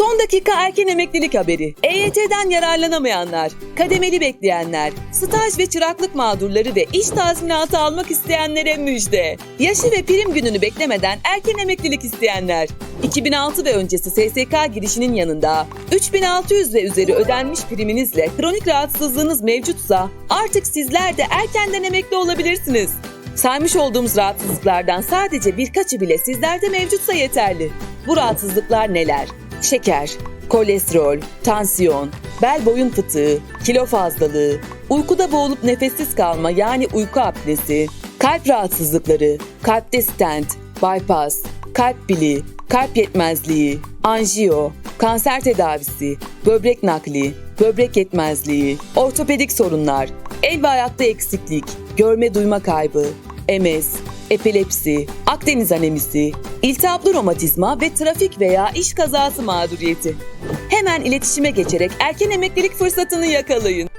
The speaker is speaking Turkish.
Son dakika erken emeklilik haberi. EYT'den yararlanamayanlar, kademeli bekleyenler, staj ve çıraklık mağdurları ve iş tazminatı almak isteyenlere müjde. Yaşı ve prim gününü beklemeden erken emeklilik isteyenler. 2006 ve öncesi SSK girişinin yanında 3600 ve üzeri ödenmiş priminizle kronik rahatsızlığınız mevcutsa artık sizler de erkenden emekli olabilirsiniz. Saymış olduğumuz rahatsızlıklardan sadece birkaçı bile sizlerde mevcutsa yeterli. Bu rahatsızlıklar neler? Şeker, kolesterol, tansiyon, bel boyun fıtığı, kilo fazlalığı, uykuda boğulup nefessiz kalma yani uyku apnesi, kalp rahatsızlıkları, kalpte stent, bypass, kalp bili, kalp yetmezliği, anjiyo, kanser tedavisi, böbrek nakli, böbrek yetmezliği, ortopedik sorunlar, el ve ayakta eksiklik, görme duyma kaybı, MS, epilepsi, Akdeniz anemisi, iltihaplı romatizma ve trafik veya iş kazası mağduriyeti. Hemen iletişime geçerek erken emeklilik fırsatını yakalayın.